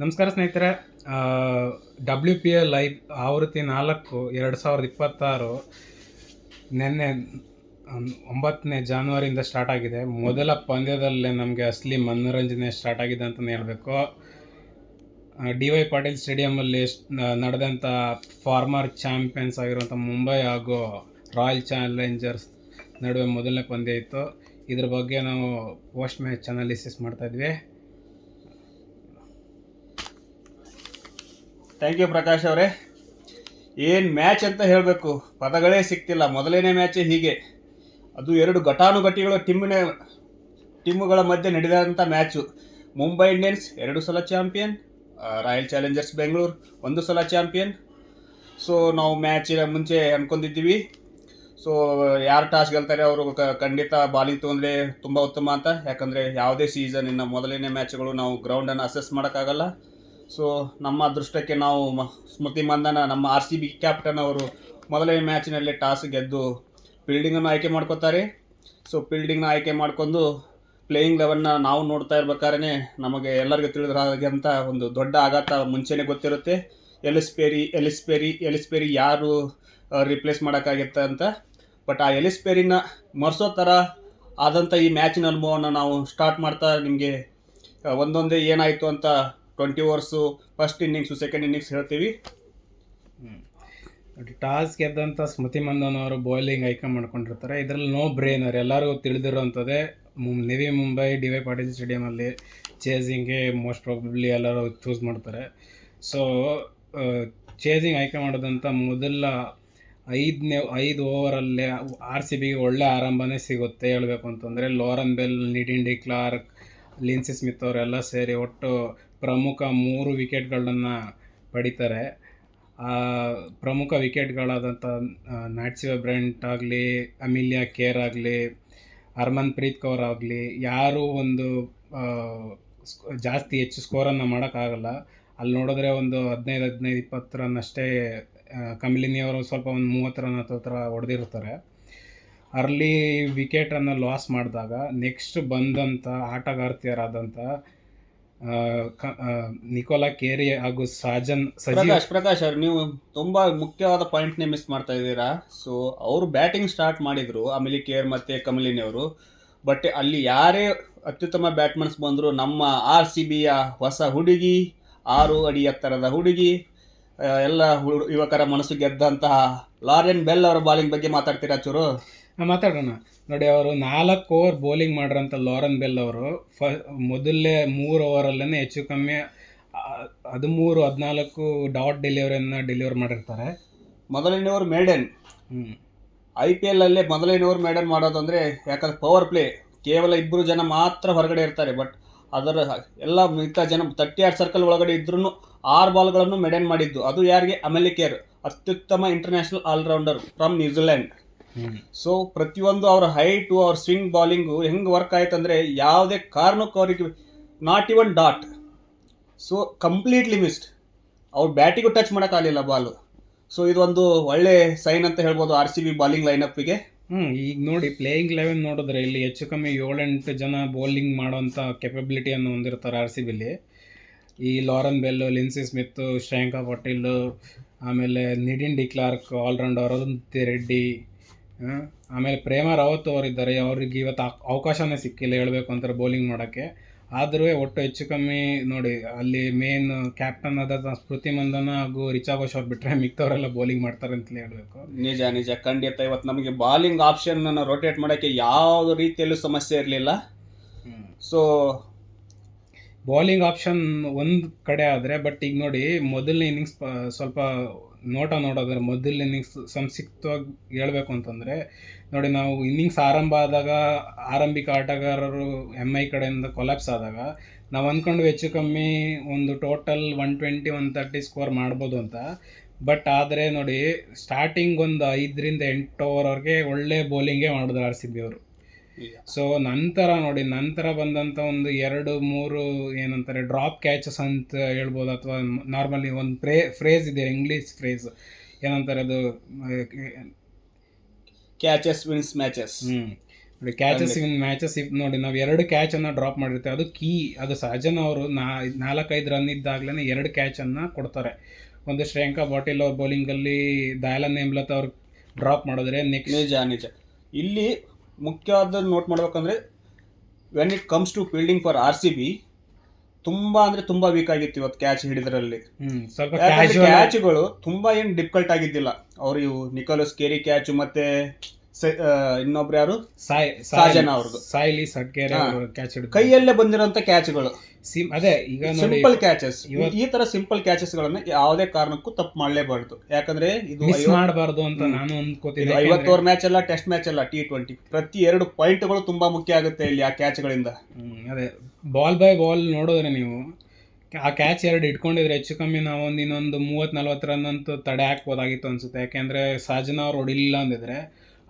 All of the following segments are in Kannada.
ನಮಸ್ಕಾರ ಸ್ನೇಹಿತರೆ. ಡಬ್ಲ್ಯೂ ಪಿ ಎಲ್ ಐ ಆವೃತ್ತಿ ನಾಲ್ಕು, ಎರಡು ಸಾವಿರದ ಇಪ್ಪತ್ತಾರು ನಿನ್ನೆ ಒಂಬತ್ತನೇ ಜಾನ್ವರಿಯಿಂದ ಸ್ಟಾರ್ಟ್ ಆಗಿದೆ. ಮೊದಲ ಪಂದ್ಯದಲ್ಲೇ ನಮಗೆ ಅಸಲಿ ಮನೋರಂಜನೆ ಸ್ಟಾರ್ಟ್ ಆಗಿದೆ ಅಂತಲೇ ಹೇಳಬೇಕು. ಡಿ ವೈ ಪಾಟೀಲ್ ಸ್ಟೇಡಿಯಮಲ್ಲಿ ನಡೆದಂಥ ಫಾರ್ಮರ್ ಚಾಂಪಿಯನ್ಸ್ ಆಗಿರುವಂಥ ಮುಂಬೈ ಹಾಗೂ ರಾಯಲ್ ಚಾಲೆಂಜರ್ಸ್ ನಡುವೆ ಮೊದಲನೇ ಪಂದ್ಯ ಇತ್ತು. ಇದ್ರ ಬಗ್ಗೆ ನಾವು ಪೋಸ್ಟ್ ಮ್ಯಾಚ್ ಅನಾಲಿಸಿಸ್ ಮಾಡ್ತಾಯಿದ್ವಿ ಥ್ಯಾಂಕ್ ಯು ಪ್ರಕಾಶ್ ಅವರೇ. ಏನು ಮ್ಯಾಚ್ ಅಂತ ಹೇಳಬೇಕು. ಪದಗಳೇ ಸಿಗ್ತಿಲ್ಲ ಮೊದಲನೇ ಮ್ಯಾಚೇ ಹೀಗೆ. ಅದು ಎರಡು ಘಟಾನುಘಟಿಗಳು ಟಿಮ್ಮಿನ ಟಿಮ್ಮುಗಳ ಮಧ್ಯೆ ನಡೆದಂಥ ಮ್ಯಾಚು. ಮುಂಬೈ ಇಂಡಿಯನ್ಸ್ ಎರಡು ಸಲ ಚಾಂಪಿಯನ್ ರಾಯಲ್ ಚಾಲೆಂಜರ್ಸ್ ಬೆಂಗಳೂರು ಒಂದು ಸಲ ಚಾಂಪಿಯನ್. ಸೊ ನಾವು ಮ್ಯಾಚಿನ ಮುಂಚೆ ಅನ್ಕೊಂಡಿದ್ದೀವಿ. ಸೊ ಯಾರು ಟಾಸ್ ಗೆಲ್ತಾರೆ ಅವರು ಖಂಡಿತ ಬಾಲಿಂಗ್ ತೊಗೊಂಡ್ರೆ ತುಂಬ ಉತ್ತಮ ಅಂತ. ಯಾಕಂದರೆ ಯಾವುದೇ ಸೀಸನಿನ ಮೊದಲನೇ ಮ್ಯಾಚ್ಗಳು ನಾವು ಗ್ರೌಂಡನ್ನು ಅಸೆಸ್ ಮಾಡೋಕ್ಕಾಗಲ್ಲ. ಸೊ ನಮ್ಮ ಅದೃಷ್ಟಕ್ಕೆ ನಾವು ಮ- ಸ್ಮೃತಿ ಮಂದನ, ನಮ್ಮ ಆರ್ ಸಿ ಬಿ ಕ್ಯಾಪ್ಟನ್ ಅವರು ಮೊದಲನೇ ಮ್ಯಾಚಿನಲ್ಲಿ ಟಾಸ್ ಗೆದ್ದು ಫೀಲ್ಡಿಂಗನ್ನು ಆಯ್ಕೆ ಮಾಡ್ಕೋತಾರೆ. ಸೊ ಫೀಲ್ಡಿಂಗ್ನ ಆಯ್ಕೆ ಮಾಡ್ಕೊಂಡು ಪ್ಲೇಯಿಂಗ್ ಲೆವೆನ್ನ ನಾವು ನೋಡ್ತಾ ಇರ್ಬೇಕಾದ್ರೆ ನಮಗೆ ಎಲ್ಲರಿಗೂ ತಿಳಿದ್ರ ಅಂತ ಒಂದು ದೊಡ್ಡ ಆಘಾತ ಮುಂಚೆನೆ ಗೊತ್ತಿರುತ್ತೆ. ಎಲಿಸ್ಪೇರಿ ಎಲಿಸ್ಪೇರಿ ಎಲಿಸ್ಪೇರಿ ಯಾರು ರಿಪ್ಲೇಸ್ ಮಾಡೋಕ್ಕಾಗತ್ತೆ ಅಂತ. ಬಟ್ ಆ ಎಲಿಸ್ಪೇರಿನ ಮರೆಸೋ ಥರ ಆದಂಥ ಈ ಮ್ಯಾಚಿನ ಅನುಭವನ ನಾವು ಸ್ಟಾರ್ಟ್ ಮಾಡ್ತಾ ನಿಮಗೆ ಒಂದೊಂದೇ ಏನಾಯಿತು ಅಂತ twenty overs first innings second innings ಹೇಳ್ತೀವಿ. ಟಾಸ್ ಗೆದ್ದಂಥ ಸ್ಮೃತಿ ಮಂದನ್ ಅವರು ಬೌಲಿಂಗ್ ಆಯ್ಕೆ ಮಾಡ್ಕೊಂಡಿರ್ತಾರೆ. ಇದರಲ್ಲಿ ನೋ ಬ್ರೇನರ್ ಎಲ್ಲರಿಗೂ ತಿಳಿದಿರೋಂಥದ್ದೇ ನಿವಿ ಮುಂಬೈ ಡಿ ವೈ ಪಾಟೀಲ್ ಸ್ಟೇಡಿಯಮಲ್ಲಿ ಚೇಸಿಂಗ್ಗೆ ಮೋಸ್ಟ್ ಪ್ರಾಬಬ್ಲಿ ಎಲ್ಲರೂ ಚೂಸ್ ಮಾಡ್ತಾರೆ. ಸೊ ಚೇಸಿಂಗ್ ಆಯ್ಕೆ ಮಾಡಿದಂಥ ಮೊದಲ ಐದನೇ, ಐದು ಓವರಲ್ಲೇ ಆರ್ ಸಿ ಬಿಗೆ ಒಳ್ಳೆ ಆರಂಭನೇ ಸಿಗುತ್ತೆ ಹೇಳಬೇಕು ಅಂತಂದರೆ Lauren Bell Nadine de Klerk Linsey Smith ಅವರೆಲ್ಲ ಸೇರಿ ಒಟ್ಟು ಪ್ರಮುಖ ಮೂರು ವಿಕೆಟ್ಗಳನ್ನು ಪಡಿತಾರೆ. ಪ್ರಮುಖ ವಿಕೆಟ್ಗಳಾದಂಥ ನ್ಯಾಟ್ಸಿವ ಬ್ರೆಂಟ್ ಆಗಲಿ, ಅಮಿಲಿಯಾ ಕೇರ್ ಆಗಲಿ ಹರ್ಮನ್ ಪ್ರೀತ್ ಕೌರ್ ಆಗಲಿ, ಯಾರೂ ಒಂದು ಜಾಸ್ತಿ ಹೆಚ್ಚು ಸ್ಕೋರನ್ನು ಮಾಡೋಕ್ಕಾಗಲ್ಲ. ಅಲ್ಲಿ ನೋಡಿದ್ರೆ ಒಂದು ಹದಿನೈದು ಹದಿನೈದು, ಇಪ್ಪತ್ತು ರನ್ ಅಷ್ಟೇ ಕಮಿಲಿನಿಯವರು ಸ್ವಲ್ಪ ಒಂದು ಮೂವತ್ತು ರನ್ ಹತ್ರ ಹೊಡೆದಿರ್ತಾರೆ. ಅರ್ಲಿ ವಿಕೆಟನ್ನು ಲಾಸ್ ಮಾಡಿದಾಗ ನೆಕ್ಸ್ಟ್ ಬಂದಂಥ ಆಟಗಾರ್ತಿಯರಾದಂಥ ನಿಕೋಲಾ ಕೇರಿ ಹಾಗೂ ಸಾಜನ್ ಪ್ರಕಾಶ್ ಪ್ರಕಾಶ್ ಅವ್ರು ನೀವು ತುಂಬಾ ಮುಖ್ಯವಾದ ಪಾಯಿಂಟ್ನೇ ಮಿಸ್ ಮಾಡ್ತಾ ಇದ್ದೀರಾ. ಸೊ ಅವರು ಬ್ಯಾಟಿಂಗ್ ಸ್ಟಾರ್ಟ್ ಮಾಡಿದ್ರು ಅಮಿಲಿ ಕೇರ್ ಮತ್ತೆ ಕಮಲಿನಿ ಅವರು. ಬಟ್ ಅಲ್ಲಿ ಯಾರೇ ಅತ್ಯುತ್ತಮ ಬ್ಯಾಟ್ಮನ್ಸ್ ಬಂದ್ರು ನಮ್ಮ ಆರ್ ಸಿ ಬಿಯ ಹೊಸ ಹುಡುಗಿ ಆರು ಅಡಿ ಎತ್ತರದ ಹುಡುಗಿ ಎಲ್ಲ ಹುಡು ಯುವಕರ ಮನಸ್ಸು ಗೆದ್ದಂತಹ ಲಾರೆನ್ ಬೆಲ್ ಅವರ ಬಾಲಿಂಗ್ ಬಗ್ಗೆ ಮಾತಾಡ್ತೀರಾ ಚೂರು? ಮಾತಾಡೋಣ. ನೋಡಿ ಅವರು ನಾಲ್ಕು ಓವರ್ ಬೌಲಿಂಗ್ ಮಾಡಿರೋಂಥ ಲಾರನ್ ಬೆಲ್ ಅವರು. ಫ ಮೊದಲೇ ಮೂರು ಓವರಲ್ಲೇ ಹೆಚ್ಚು ಕಮ್ಮಿ ಹದಿಮೂರು ಹದಿನಾಲ್ಕು ಡಾಟ್ ಡೆಲಿವರಿಯನ್ನು ಡೆಲಿವರ್ ಮಾಡಿರ್ತಾರೆ. ಮೊದಲನೇ ಓವರ್ ಮೇಡನ್. ಹ್ಞೂ ಐ ಪಿ ಎಲ್ ಅಲ್ಲೇ ಮೊದಲನೇ ಓವರ್ ಮೇಡನ್ ಮಾಡೋದಂದ್ರೆ ಯಾಕಂದ್ರೆ ಪವರ್ ಪ್ಲೇ ಕೇವಲ ಇಬ್ಬರು ಜನ ಮಾತ್ರ ಹೊರಗಡೆ ಇರ್ತಾರೆ ಬಟ್ ಅದರ ಎಲ್ಲ ಮಿಗತಾ ಜನ ತರ್ಟಿ ಆರ್ ಸರ್ಕಲ್ ಒಳಗಡೆ ಇದ್ರೂ ಆರು ಬಾಲ್ಗಳನ್ನು ಮೇಡನ್ ಮಾಡಿದ್ದು. ಅದು ಯಾರಿಗೆ? ಅಮೆಲಿಕೇರ್ ಅತ್ಯುತ್ತಮ international all rounder from New Zealand ಹ್ಞೂ ಸೊ ಪ್ರತಿಯೊಂದು ಅವ್ರ ಹೈಟು ಅವ್ರ ಸ್ವಿಂಗ್ ಬಾಲಿಂಗು ಹೆಂಗೆ ವರ್ಕ್ ಆಯ್ತು ಅಂದರೆ ಯಾವುದೇ ಕಾರಣಕ್ಕೂ ಅವ್ರಿಗೆ not even dot so completely missed ಅವ್ರು ಬ್ಯಾಟಿಗೂ ಟಚ್ ಮಾಡೋಕ್ಕಾಗಲಿಲ್ಲ ಬಾಲು ಸೊ ಇದೊಂದು ಒಳ್ಳೆ ಸೈನ್ ಅಂತ ಹೇಳ್ಬೋದು ಆರ್ ಸಿ ಬಿ ಬಾಲಿಂಗ್ ಲೈನಪ್ಪಿಗೆ ಹ್ಞೂ ಈಗ ನೋಡಿ ಪ್ಲೇಯಿಂಗ್ ಲೆವೆನ್ ನೋಡಿದ್ರೆ ಇಲ್ಲಿ ಹೆಚ್ಚು ಕಮ್ಮಿ ಏಳೆಂಟು ಜನ ಬೌಲಿಂಗ್ ಮಾಡೋಂಥ ಕೆಪಬಿಲಿಟಿಯನ್ನು ಹೊಂದಿರ್ತಾರೆ ಆರ್ ಸಿ ಬಿಲಿ ಈ Lauren Bell Lindsey Smith Shreyanka Patil ಆಮೇಲೆ Nadine de Klerk all rounder Arundhati Reddy ಆಮೇಲೆ ಪ್ರೇಮ ರಾವತ್ ಅವರಿದ್ದಾರೆ. ಅವ್ರಿಗೆ ಇವತ್ತು ಅವಕಾಶನೇ ಸಿಕ್ಕಿಲ್ಲ ಹೇಳಬೇಕು ಅಂತಾರೆ ಬೌಲಿಂಗ್ ಮಾಡೋಕ್ಕೆ. ಆದರೂ ಒಟ್ಟು ಹೆಚ್ಚು ಕಮ್ಮಿ ನೋಡಿ ಅಲ್ಲಿ ಮೇನ್ ಕ್ಯಾಪ್ಟನ್ ಆದ ಸ್ಮೃತಿ ಮಂದನ ಹಾಗೂ ರಿಚಾ ಘೋಷ್ ಅವ್ರು ಬಿಟ್ಟರೆ ಮಿಕ್ತವರೆಲ್ಲ ಬೌಲಿಂಗ್ ಮಾಡ್ತಾರೆ ಅಂತಲೇ ಹೇಳಬೇಕು. ನಿಜ ನಿಜ. ಖಂಡಿತ ಇವತ್ತು ನಮಗೆ ಬಾಲಿಂಗ್ ಆಪ್ಷನ್ ರೋಟೇಟ್ ಮಾಡೋಕ್ಕೆ ಯಾವ ರೀತಿಯಲ್ಲೂ ಸಮಸ್ಯೆ ಇರಲಿಲ್ಲ. ಸೊ ಬೌಲಿಂಗ್ ಆಪ್ಷನ್ ಒಂದು ಕಡೆ ಆದರೆ ಬಟ್ ಈಗ ನೋಡಿ ಮೊದಲನೇ ಇನ್ನಿಂಗ್ಸ್ ಸ್ವಲ್ಪ ನೋಟ ನೋಡೋದ್ರೆ ಮೊದಲ ಇನ್ನಿಂಗ್ಸ್ ಸಂಕ್ಷಿಪ್ತವಾಗಿ ಹೇಳಬೇಕು ಅಂತಂದರೆ, ನೋಡಿ ನಾವು ಇನ್ನಿಂಗ್ಸ್ ಆರಂಭ ಆದಾಗ, ಆರಂಭಿಕ ಆಟಗಾರರು ಎಂ ಐ ಕಡೆಯಿಂದ ಕೊಲಾಪ್ಸ್ ಆದಾಗ, ನಾವು ಅಂದ್ಕೊಂಡು ಹೆಚ್ಚು ಕಮ್ಮಿ ಒಂದು total one twenty one thirty score ಮಾಡ್ಬೋದು ಅಂತ. ಬಟ್ ಆದರೆ ನೋಡಿ ಸ್ಟಾರ್ಟಿಂಗ್ ಒಂದು ಐದರಿಂದ ಎಂಟು ಓವರ್ವರೆಗೆ ಒಳ್ಳೆ ಬೌಲಿಂಗೇ ಮಾಡಿದ್ರು ಆರ್ ಸಿ ಬಿ ಅವರು. ಸೊ ನಂತರ ನೋಡಿ ನಂತರ ಬಂದಂಥ ಒಂದು ಎರಡು ಮೂರು ಏನಂತಾರೆ ಡ್ರಾಪ್ ಕ್ಯಾಚಸ್ ಅಂತ ಹೇಳ್ಬೋದು ಅಥವಾ ನಾರ್ಮಲಿ ಒಂದು ಪ್ರೇ ಫ್ರೇಸ್ ಇದೆ ಇಂಗ್ಲೀಷ್ ಫ್ರೇಸ್ ಏನಂತಾರೆ ಅದು? ಕ್ಯಾಚಸ್ ವಿನ್ಸ್ ಮ್ಯಾಚಸ್ ಹ್ಞೂ ನೋಡಿ ಕ್ಯಾಚಸ್ ಇನ್ ಮ್ಯಾಚಸ್ ನೋಡಿ ನಾವು ಎರಡು ಕ್ಯಾಚನ್ನು ಡ್ರಾಪ್ ಮಾಡಿರ್ತೇವೆ. ಅದು ಕೀ ಅದು ಸಹಜನ್ ಅವರು ನಾ ನಾಲ್ಕೈದು ರನ್ ಇದ್ದಾಗಲೇ ಎರಡು ಕ್ಯಾಚನ್ನು ಕೊಡ್ತಾರೆ. ಒಂದು ಶ್ರೇಯಾಂಕಾ ಬಾಟಿಲ್ ಅವ್ರ ಬೌಲಿಂಗಲ್ಲಿ ದಯಾಲನ್ ನೇಮ್ಲತ್ ಅವ್ರು ಡ್ರಾಪ್ ಮಾಡಿದ್ರೆ ನೆಕ್ಸ್ಟ್ ನಿಜ ನಿಜ. ಇಲ್ಲಿ ಮುಖ್ಯವಾದ ನೋಟ್ ಮಾಡ್ಬೇಕಂದ್ರೆ when it comes to fielding for R C B ತುಂಬಾ ಅಂದ್ರೆ ತುಂಬಾ ವೀಕ್ ಆಗಿತ್ತು ಇವತ್ತು ಕ್ಯಾಚ್ ಹಿಡಿದ್ರಲ್ಲಿ. ಕ್ಯಾಚ್ಗಳು ತುಂಬಾ ಏನು ಡಿಫಿಕಲ್ಟ್ ಆಗಿದ್ದಿಲ್ಲ. ಅವ್ರು ಇವು ನಿಕೋಲಸ್ ಕೇರಿ ಕ್ಯಾಚ್ ಮತ್ತೆ ಇನ್ನೊಬ್ರು ಯಾರು? ಸಾಯ್ ಸಾಜನ ಅವ್ರದ್ದು. ಸಾಯ್ಲಿ ಕ್ಯಾಚ್ ಕೈಯಲ್ಲೇ ಬಂದಿರೋಂಥ ಕ್ಯಾಚ್ಗಳು ಸಿಮ್ ಅದೇ ಈಗ ನೋಡಿ ಸಿಂಪಲ್ ಕ್ಯಾಚಸ್ ಈ ತರ ಸಿಂಪಲ್ ಕ್ಯಾಚಸ್ ಗಳನ್ನ ಯಾವುದೇ ಕಾರಣಕ್ಕೂ ತಪ್ಪು ಮಾಡಲೇಬಾರ್ದು. ಯಾಕಂದ್ರೆ ಇದು ಮಿಸ್ ಮಾಡಬಾರ್ದು ಅಂತ ನಾನು ಅಂದ್ಕೋತೀನಿ. ಐವತ್ತು ಓವರ್ ಮ್ಯಾಚ್ ಅಲ್ಲ ಟೆಸ್ಟ್ ಮ್ಯಾಚ್ ಅಲ್ಲ ಟಿ ಟ್ವೆಂಟಿ ಪ್ರತಿ ಎರಡು ಪಾಯಿಂಟ್ಗಳು ತುಂಬಾ ಮುಖ್ಯ ಆಗುತ್ತೆ ಇಲ್ಲಿ ಆ ಕ್ಯಾಚ್ಗಳಿಂದ ಗಳಿಂದ. ಅದೇ ಬಾಲ್ ಬೈ ಬಾಲ್ ನೋಡಿದ್ರೆ ನೀವು ಆ ಕ್ಯಾಚ್ ಎರಡು ಇಟ್ಕೊಂಡಿದ್ರೆ ಹೆಚ್ಚು ಕಮ್ಮಿ ನಾವು ಒಂದು ಇನ್ನೊಂದು ಮೂವತ್ತು ನಲ್ವತ್ತು ರನ್ ಅಂತೂ ತಡೆ ಹಾಕ್ಬೋದಾಗಿತ್ತು ಅನ್ಸುತ್ತೆ. ಯಾಕೆಂದರೆ ಸಹಜನ ಅವ್ರು ಹೊಡಿಲಿಲ್ಲ ಅಂದಿದ್ರೆ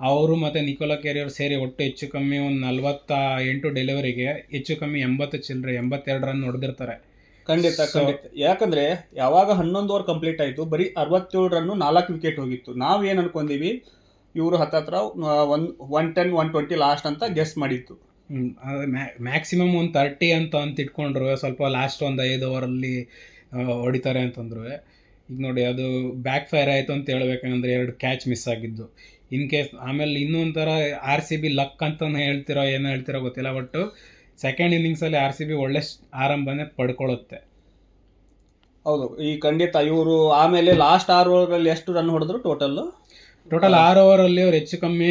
ಅವರು ಮತ್ತು ನಿಕೋಲಾ ಕೆರಿಯರ್ ಸೇರಿ ಒಟ್ಟು ಹೆಚ್ಚು ಕಮ್ಮಿ ಒಂದು ನಲವತ್ತ ಎಂಟು ಡೆಲಿವರಿಗೆ ಹೆಚ್ಚು ಕಮ್ಮಿ ಎಂಬತ್ತು ಚಿಲ್ಲರೆ ಎಂಬತ್ತೆರಡು ರನ್ ಹೊಡೆದಿರ್ತಾರೆ. ಖಂಡಿತ ಖಂಡಿತ. ಯಾಕಂದ್ರೆ ಯಾವಾಗ ಹನ್ನೊಂದು ಓವರ್ ಕಂಪ್ಲೀಟ್ ಆಯಿತು ಬರೀ ಅರವತ್ತೇಳು ರನ್ನು ನಾಲ್ಕು ವಿಕೆಟ್ ಹೋಗಿತ್ತು. ನಾವು ಏನು ಅನ್ಕೊಂಡೀವಿ? ಇವರು ಹತ್ತತ್ರ one one ten one twenty last ಅಂತ ಗೆಸ್ ಮಾಡಿತ್ತು ಮ್ಯಾಕ್ಸಿಮಮ್ ಒಂದು ತರ್ಟಿ ಅಂತ ಅಂತ ಇಟ್ಕೊಂಡ್ರು ಸ್ವಲ್ಪ ಲಾಸ್ಟ್ ಒಂದು ಐದು ಓವರಲ್ಲಿ ಹೊಡಿತಾರೆ ಅಂತಂದ್ರು. ಈಗ ನೋಡಿ ಅದು ಬ್ಯಾಕ್ ಫೈರ್ ಆಯಿತು ಅಂತ ಹೇಳ್ಬೇಕಂದ್ರೆ ಎರಡು ಕ್ಯಾಚ್ ಮಿಸ್ ಆಗಿದ್ದು. ಇನ್ ಕೇಸ್ ಆಮೇಲೆ ಇನ್ನೊಂಥರ ಆರ್ ಸಿ ಬಿ ಲಕ್ ಅಂತಲೇ ಹೇಳ್ತಿರೋ ಏನೋ ಹೇಳ್ತಿರೋ ಗೊತ್ತಿಲ್ಲ ಬಟ್ಟು ಸೆಕೆಂಡ್ ಇನ್ನಿಂಗ್ಸಲ್ಲಿ ಆರ್ ಸಿ ಬಿ ಒಳ್ಳೆ ಆರಂಭನೇ ಪಡ್ಕೊಳ್ಳುತ್ತೆ ಹೌದು ಈ ಖಂಡಿತ ಇವರು ಆಮೇಲೆ ಲಾಸ್ಟ್ ಆರು ಓವರ್ಗಳಲ್ಲಿ ಎಷ್ಟು ರನ್ ಹೊಡೆದ್ರು ಟೋಟಲ್ಲು ಟೋಟಲ್ ಆರು ಓವರಲ್ಲಿ ಅವ್ರು ಹೆಚ್ಚು ಕಮ್ಮಿ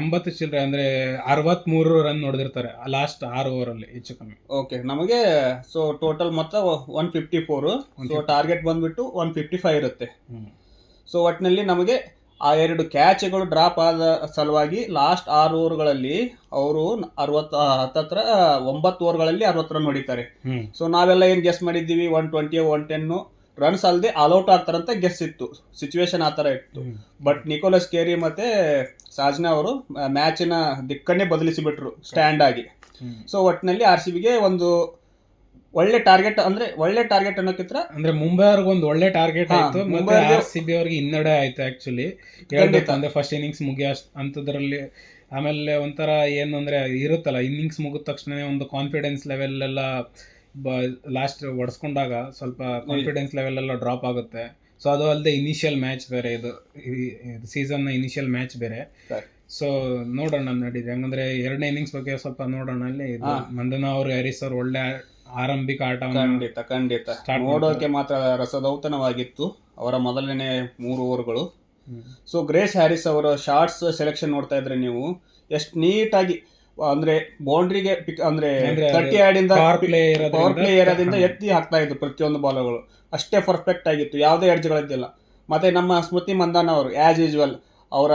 ಎಂಬತ್ತು ಚಿಲ್ಲರೆ ಅಂದರೆ ಅರವತ್ತ್ಮೂರು ರನ್ ಹೊಡೆದಿರ್ತಾರೆ ಲಾಸ್ಟ್ ಆರು ಓವರಲ್ಲಿ ಹೆಚ್ಚು ಕಮ್ಮಿ. ಓಕೆ ನಮಗೆ ಸೊ ಟೋಟಲ್ ಮೊತ್ತ one fifty four so target ಬಂದ್ಬಿಟ್ಟು ಒನ್ ಫಿಫ್ಟಿ ಫೈವ್ ಇರುತ್ತೆ. ಹ್ಞೂ ಸೊ ಒಟ್ಟಿನಲ್ಲಿ ನಮಗೆ ಆ ಎರಡು ಕ್ಯಾಚ್ಗಳು ಡ್ರಾಪ್ ಆದ ಸಲುವಾಗಿ ಲಾಸ್ಟ್ ಆರು ಓವರ್ಗಳಲ್ಲಿ ಅವರು ಅರವತ್ತು ಹತ್ತತ್ರ ಒಂಬತ್ತು ಓವರ್ಗಳಲ್ಲಿ ಅರವತ್ತು ರನ್ ಹೊಡಿತಾರೆ. ಸೊ ನಾವೆಲ್ಲ ಏನು ಗೆಸ್ ಮಾಡಿದ್ದೀವಿ? One twenty one ten runs ಅಲ್ಲದೆ ಆಲ್ಔಟ್ ಆಗ್ತಾರಂತ ಗೆಸ್ ಇತ್ತು. ಸಿಚುವೇಶನ್ ಆ ಥರ ಇತ್ತು. ಬಟ್ ನಿಕೋಲಸ್ ಕೇರಿ ಮತ್ತೆ ಸಾಜ್ನಾ ಅವರು ಮ್ಯಾಚಿನ ದಿಕ್ಕನ್ನೇ ಬದಲಿಸಿಬಿಟ್ರು ಸ್ಟ್ಯಾಂಡ್ ಆಗಿ. ಸೊ ಒಟ್ಟಿನಲ್ಲಿ ಆರ್ ಸಿ ಬಿಗೆ ಒಂದು ಒಳ್ಳೆ ಟಾರ್ಗೆಟ್ ಅಂದ್ರೆ ಒಳ್ಳೆ ಟಾರ್ಗೆಟ್ ಅನ್ನೋಕ್ಕಿಂತ ಅಂದ್ರೆ ಮುಂಬೈ ಅವ್ರಿಗೆ ಒಂದು ಒಳ್ಳೆ ಟಾರ್ಗೆಟ್ ಆಯ್ತು ಮತ್ತೆ ಆರ್ ಸಿ ಬಿ ಅವ್ರಿಗೆ ಹಿನ್ನಡೆ ಆಯ್ತು ಆಕ್ಚುಲಿ ಹೇಳ್ಬೇಕು ಅಂದ್ರೆ ಫಸ್ಟ್ ಇನ್ನಿಂಗ್ಸ್ ಮುಗಿಯೋ ಅಂತದ್ರಲ್ಲಿ ಆಮೇಲೆ ಒಂಥರ ಏನು ಅಂದ್ರೆ ಇರುತ್ತಲ್ಲ ಇನ್ನಿಂಗ್ಸ್ ಮುಗಿದ ತಕ್ಷಣ ಒಂದು ಕಾನ್ಫಿಡೆನ್ಸ್ ಲೆವೆಲ್ ಎಲ್ಲ ಲಾಸ್ಟ್ ಒಡ್ಸ್ಕೊಂಡಾಗ ಸ್ವಲ್ಪ ಕಾನ್ಫಿಡೆನ್ಸ್ ಲೆವೆಲ್ ಎಲ್ಲ ಡ್ರಾಪ್ ಆಗುತ್ತೆ. ಸೊ ಅದು ಅಲ್ಲದೆ ಇನಿಷಿಯಲ್ ಮ್ಯಾಚ್ ಬೇರೆ ಇದು ಸೀಸನ್ನ ಇನಿಷಿಯಲ್ ಮ್ಯಾಚ್ ಬೇರೆ. ಸೊ ನೋಡೋಣ ನಡೀರಿ. ಹಂಗಂದ್ರೆ ಎರಡನೇ ಇನ್ನಿಂಗ್ಸ್ ಬಗ್ಗೆ ಸ್ವಲ್ಪ ನೋಡೋಣ ಅಲ್ಲಿ. ಮಂದನ ಅವರು ಹ್ಯಾರಿಸ್ ಅವ್ರು ಒಳ್ಳೆ ಆರಂಭಿಕ ಆಟವನ್ನು ಖಂಡಿತ ಖಂಡಿತ. Start ನೋಡೋಕೆ ಮಾತ್ರ ರಸದೌತನವಾಗಿತ್ತು. ಅವರ ಮೊದಲನೇ ಮೂರು ಓವರ್ಗಳು. ಸೊ ಗ್ರೇಸ್ ಹ್ಯಾರಿಸ್ ಅವರ ಶಾರ್ಟ್ಸ್ ಸೆಲೆಕ್ಷನ್ ನೋಡ್ತಾ ಇದ್ರೆ ನೀವು ಎಷ್ಟು ನೀಟಾಗಿ ಅಂದ್ರೆ ಬೌಂಡ್ರಿಗೆ ಪಿಕ್ ಅಂದ್ರೆ ಅಂದ್ರೆ ಅದು ತರ್ಟಿ ಆಡಿಂದ power play ಇರೋದ್ರಿಂದ- ಪವರ್ ಪ್ಲೇ ಏರಿಯಾದಿಂದ ಎತ್ತಿ ಹಾಕ್ತಾ ಇದ್ರು ಪ್ರತಿಯೊಂದು ಬಾಲ್ಗಳು ಅಷ್ಟೇ ಪರ್ಫೆಕ್ಟ್ ಆಗಿತ್ತು. ಯಾವುದೇ ಎಡ್ಜ್ಗಳಿದ್ದಿಲ್ಲ. ಮತ್ತೆ ನಮ್ಮ ಸ್ಮೃತಿ ಮಂದಾನ ಅವರು ಆಸ್ ಯೂಸ್ವಲ್ ಅವರ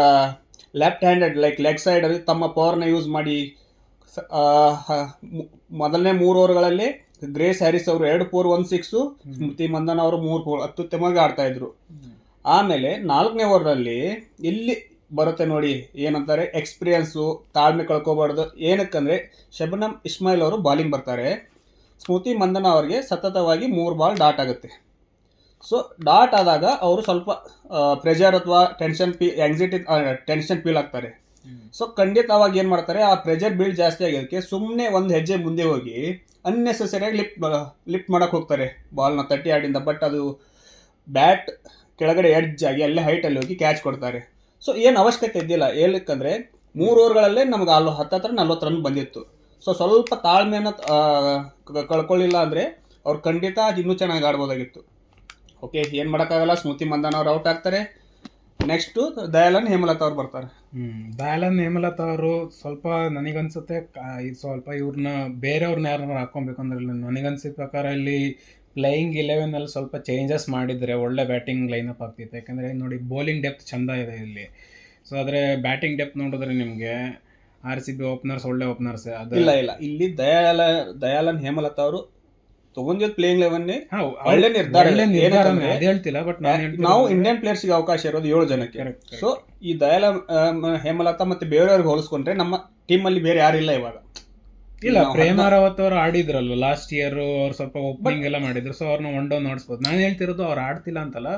left handed like leg side ಅಲ್ಲಿ ತಮ್ಮ ಪವರ್ನ ಯೂಸ್ ಮಾಡಿ ಸ- ಆ, ಹ- ಮು- ಮೊದಲನೇ ಮೂರು ಓವರ್ಗಳಲ್ಲಿ ಗ್ರೇಸ್ ಹ್ಯಾರಿಸ್ ಅವರು ಎರಡು four one six Smriti Mandhana ಅವರು ಮೂರು ಫೋರ್ ಅತ್ಯುತ್ತಮವಾಗಿ ಆಡ್ತಾ ಇದ್ರು. ಆಮೇಲೆ ನಾಲ್ಕನೇ ಓವರ್ನಲ್ಲಿ ಇಲ್ಲಿ ಬರುತ್ತೆ ನೋಡಿ ಏನಂತಾರೆ ಎಕ್ಸ್ಪೀರಿಯನ್ಸು ತಾಳ್ಮೆ ಕಳ್ಕೊಬಾರ್ದು. ಏನಕ್ಕಂದ್ರೆ ಶಬನಮ್ ಇಸ್ಮಾಯಿಲ್ ಅವರು ಬಾಲಿಂಗ್ ಬರ್ತಾರೆ. ಸ್ಮೃತಿ ಮಂದನ ಅವರಿಗೆ ಸತತವಾಗಿ ಮೂರು ಬಾಲ್ ಡಾಟ್ ಆಗುತ್ತೆ. ಸೊ ಡಾಟ್ ಆದಾಗ ಅವರು ಸ್ವಲ್ಪ ಪ್ರೆಷರ್ ಅಥವಾ ಟೆನ್ಷನ್ ಫೀ ಆಂಗ್ಸೈಟಿ ಟೆನ್ಷನ್ ಫೀಲ್ ಆಗ್ತಾರೆ. ಸೊ ಖಂಡಿತವಾಗಿ ಏನು ಮಾಡ್ತಾರೆ ಆ ಪ್ರೆಷರ್ ಬಿಲ್ಡ್ ಜಾಸ್ತಿ ಆಗಿದ್ದಕ್ಕೆ ಸುಮ್ಮನೆ ಒಂದು ಹೆಜ್ಜೆ ಮುಂದೆ ಹೋಗಿ ಅನ್ನೆಸೆಸರಿಯಾಗಿ ಲಿಫ್ಟ್ ಲಿಫ್ಟ್ ಮಾಡೋಕೆ ಹೋಗ್ತಾರೆ. ಬಾಲ್ನ ತರ್ಟಿ ಆರ್ಡಿಂದ ಬಟ್ ಅದು ಬ್ಯಾಟ್ ಕೆಳಗಡೆ ಎಡ್ಜ್ ಆಗಿ, ಅಲ್ಲೇ ಹೈಟಲ್ಲಿ ಹೋಗಿ ಕ್ಯಾಚ್ ಕೊಡ್ತಾರೆ. ಸೊ ಏನು ಅವಶ್ಯಕತೆ ಇದ್ದಿಲ್ಲ. ಏನಕ್ಕಂದರೆ, ಮೂರು ಓವರ್ಗಳಲ್ಲೇ ನಮ್ಗೆ ಅಲ್ಲಿ ಹತ್ತತ್ರ ನಲ್ವತ್ತು ರನ್ ಬಂದಿತ್ತು. ಸೊ ಸ್ವಲ್ಪ ತಾಳ್ಮೆಯನ್ನು ಕಳ್ಕೊಳ್ಳಿಲ್ಲ ಅಂದರೆ ಅವ್ರು ಖಂಡಿತ ಇನ್ನೂ ಚೆನ್ನಾಗಿ ಆಡ್ಬೋದಾಗಿತ್ತು. ಓಕೆ ಏನು ಮಾಡೋಕ್ಕಾಗಲ್ಲ, ಸ್ಮೃತಿ ಮಂದನ್ ಅವ್ರು ಔಟ್ ಆಗ್ತಾರೆ. ನೆಕ್ಸ್ಟು ದಯಾಲನ್ ಹೇಮಲತಾ ಅವ್ರು ಬರ್ತಾರೆ. ಹ್ಮ್ ದಯಾಲನ್ ಹೇಮಲತಾ ಅವರು ಸ್ವಲ್ಪ ನನಗನ್ಸುತ್ತೆ ಕ- ಇದು ಸ್ವಲ್ಪ ಇವ್ರನ್ನ ಬೇರೆಯವ್ರನ್ನ ಯಾರನ್ನ ಹಾಕೊಬೇಕು ಅಂದ್ರೆ ಇಲ್ಲಿ ನನಗನ್ಸಿದ ಪ್ರಕಾರ ಇಲ್ಲಿ ಪ್ಲೇಯಿಂಗ್ ಇಲೆವೆನ್ ಅಲ್ಲಿ ಸ್ವಲ್ಪ ಚೇಂಜಸ್ ಮಾಡಿದ್ರೆ ಒಳ್ಳೆ ಬ್ಯಾಟಿಂಗ್ ಲೈನಪ್ ಆಗ್ತಿತ್ತು ಯಾಕಂದ್ರೆ ನೋಡಿ ಬೌಲಿಂಗ್ ಡೆಪ್ತ್ ಚಂದ ಇದೆ ಇಲ್ಲಿ. ಸೊ ಆದರೆ ಬ್ಯಾಟಿಂಗ್ ಡೆಪ್ತ್ ನೋಡಿದ್ರೆ ನಿಮಗೆ ಆರ್ ಸಿ ಬಿ ಓಪನರ್ಸ್ ಒಳ್ಳೆ ಓಪನರ್ಸ್ ಅದು ಇಲ್ಲ ಇಲ್ಲ. ಇಲ್ಲಿ ದಯಾಲ ದಯಾಲನ್ ಹೇಮಲತಾ ಅವರು ತಗೊಂಡಿದ್ದು ಪ್ಲೇಯಿಂಗ್ ಲೆವೆನ್ ಒಳ್ಳೆ ನಿರ್ಧಾರ ಅದ್ ಹೇಳ್ತಿಲ್ಲ ಬಟ್ ನಾನು ನಾವು ಇಂಡಿಯನ್ ಪ್ಲೇಯರ್ಸ್ಗೆ ಅವಕಾಶ ಇರೋದು ಏಳು ಜನಕ್ಕೆ. ಸೊ ಈ ದಯಾಲ ಹೇಮಲತಾ ಮತ್ತೆ ಬೇರೆಯವ್ರಿಗೆ ಹೋಲಿಸ್ಕೊಂಡ್ರೆ ನಮ್ಮ ಟೀಮಲ್ಲಿ ಬೇರೆ ಯಾರಿಲ್ಲ ಇವಾಗ. ಇಲ್ಲ ಪ್ರೇಮ ರಾವತ್ ಅವರು ಆಡಿದ್ರಲ್ಲ ಲಾಸ್ಟ್ ಇಯರ್ ಅವ್ರು ಸ್ವಲ್ಪ ಓಪನಿಂಗ್ ಎಲ್ಲ ಮಾಡಿದ್ರು ಸೊ ಅವ್ರನ್ನ ಒನ್ ಡೌನ್ ಆಡಿಸ್ಬೋದು. ನಾನು ಹೇಳ್ತಿರೋದು ಅವ್ರು ಆಡ್ತಿಲ್ಲ ಅಂತಲ್ಲ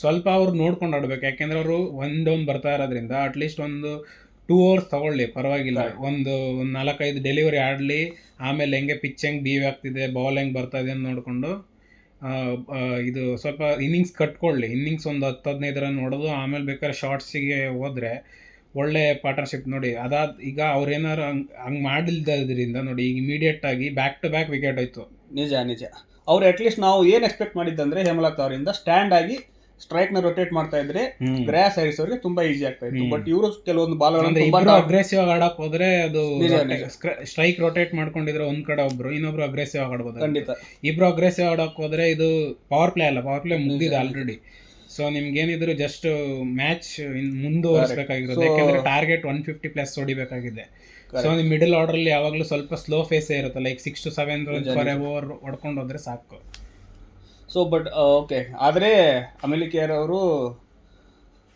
ಸ್ವಲ್ಪ ಅವ್ರು ನೋಡ್ಕೊಂಡು ಆಡ್ಬೇಕು. ಯಾಕೆಂದ್ರೆ ಅವರು ಒನ್ ಡೌನ್ ಬರ್ತಾ ಇರೋದ್ರಿಂದ ಅಟ್ಲೀಸ್ಟ್ ಒಂದು ಟೂ ಅವರ್ಸ್ ತಗೊಳ್ಳಿ ಪರವಾಗಿಲ್ಲ. ಒಂದು ಒಂದು ನಾಲ್ಕೈದು ಡೆಲಿವರಿ ಆಡಲಿ ಆಮೇಲೆ ಹೆಂಗೆ ಪಿಚ್ ಹೆಂಗೆ ಬೀವ್ ಆಗ್ತಿದೆ ಬಾಲ್ ಹೆಂಗೆ ಬರ್ತಾ ಇದೆ ಅಂತ ನೋಡಿಕೊಂಡು ಇದು ಸ್ವಲ್ಪ ಇನ್ನಿಂಗ್ಸ್ ಕಟ್ಕೊಳ್ಳಿ. ಇನ್ನಿಂಗ್ಸ್ ಒಂದು ಹತ್ತು ಹದಿನೈದರ ನೋಡೋದು ಆಮೇಲೆ ಬೇಕಾದ್ರೆ ಶಾರ್ಟ್ಸಿಗೆ ಹೋದರೆ ಒಳ್ಳೆ ಪಾರ್ಟ್ನರ್ಶಿಪ್ ನೋಡಿ. ಅದಾದ ಈಗ ಅವ್ರೇನಾರು ಹಂಗೆ ಹಂಗೆ ಮಾಡಿಲ್ದದ್ರಿಂದ ನೋಡಿ, ಈಗ ಇಮಿಡಿಯೇಟ್ ಆಗಿ ಬ್ಯಾಕ್ ಟು ಬ್ಯಾಕ್ ವಿಕೆಟ್ ಆಯಿತು ನಿಜ ನಿಜ. ಅವ್ರು ಅಟ್ಲೀಸ್ಟ್ ನಾವು ಏನು ಎಕ್ಸ್ಪೆಕ್ಟ್ ಮಾಡಿದ್ದಂದರೆ ಹೇಮಲತಾ ಅವರಿಂದ ಸ್ಟ್ಯಾಂಡ್ ಆಗಿ ಸ್ಟ್ರೈಕ್ನ ರೊಟೇಟ್ ಮಾಡ್ತಾ ಇದ್ರೆ ಗ್ರಾಸ್ ಹ್ಯಾರಿಸ್ ಅವರಿಗೆ ತುಂಬಾ ಈಸಿ ಆಗ್ತಾ ಇತ್ತು. ಬಟ್ ಇವರು ಕೆಲವೊಂದು ಬಾಲ್ಗಳನ್ನು ಅಗ್ರೆಸಿವ್ ಆಗಿ ಆಡಕ್ ಹೋದ್ರೆ ಅದು. ಸ್ಟ್ರೈಕ್ ರೊಟೇಟ್ ಮಾಡ್ಕೊಂಡಿದ್ರೆ ಒಂದ್ ಕಡೆ ಒಬ್ರು ಇನ್ನೊಬ್ರು ಅಗ್ರೆಸಿವ್ ಆಗಿ ಆಡ್ಬೋದು. ಖಂಡಿತ. ಇಬ್ರು ಅಗ್ರೆಸಿವ್ ಆಡಕ್ ಹೋದ್ರೆ ಇದು ಪವರ್ ಪ್ಲೇ ಅಲ್ಲ ಪವರ್ ಪ್ಲೇ ಮುಗಿದಿದೆ. ಆಲ್ರೆಡಿ ಸೊ ನಿಮ್ಗೇನಿದ್ರು ಜಸ್ಟ್ ಮ್ಯಾಚ್ ಮುಂದುವರಿಸಬೇಕಾಗಿರೋದು. ಯಾಕಂದ್ರೆ ಟಾರ್ಗೆಟ್ ಒನ್ ಫಿಫ್ಟಿ ಪ್ಲಸ್ ಹೊಡಿಬೇಕಾಗಿದೆ. ಸೊ. ನಿಮ್ ಮಿಡಲ್ ಆರ್ಡರ್ ಅಲ್ಲಿ ಯಾವಾಗಲೂ ಸ್ವಲ್ಪ ಸ್ಲೋ ಫೇಸ್ ಇರುತ್ತೆ like six to seven for. Over ಹೊಡ್ಕೊಂಡು ಹೋದ್ರೆ ಸಾಕು. ಸೊ ಬಟ್ ಓಕೆ ಆದರೆ ಅಮೆಲಿಕೇರ್ ಅವರು